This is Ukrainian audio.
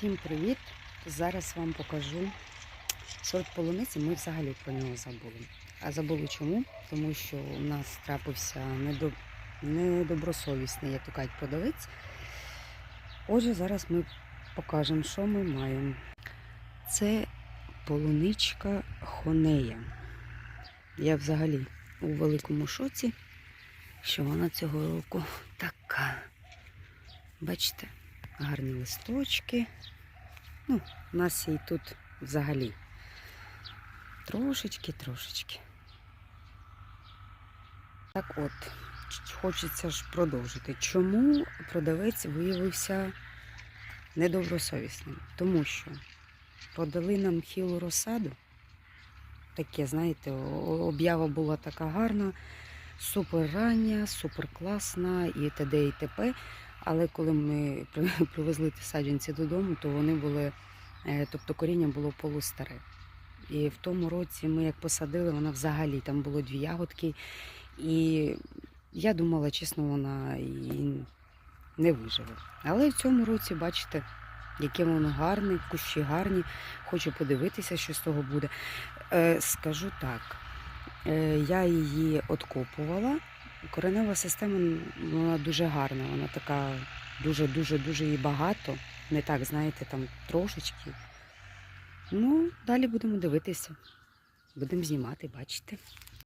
Всім привіт! Зараз вам покажу сорт полуниці. Ми взагалі про нього забули. А забули чому? Тому що у нас трапився недоб... недобросовісний, як то кажуть, продавець. Отже, зараз ми покажемо, що ми маємо. Це полуничка хонея. Я взагалі у великому шоці, що вона цього року така. Бачите? Гарні листочки. Ну, у нас і тут взагалі трошечки-трошечки. Так от, хочеться ж продовжити. Чому продавець виявився недобросовісним? Тому що продали нам хілу розсаду. Таке, знаєте, об'ява була така гарна, супер рання, супер класна і т.д. і т.п. Але коли ми привезли ті саджанці додому, то вони були, е, тобто коріння було полустаре. І в тому році ми як посадили, вона взагалі там було дві ягодки. І я думала, чесно, вона і не виживе. Але в цьому році, бачите, яке воно гарне, кущі гарні. Хочу подивитися, що з того буде. Е, скажу так, е, я її откопувала. Коренева система вона дуже гарна, вона така дуже-дуже-дуже і багато. Не так, знаєте, там трошечки. Ну, далі будемо дивитися. Будемо знімати, бачите.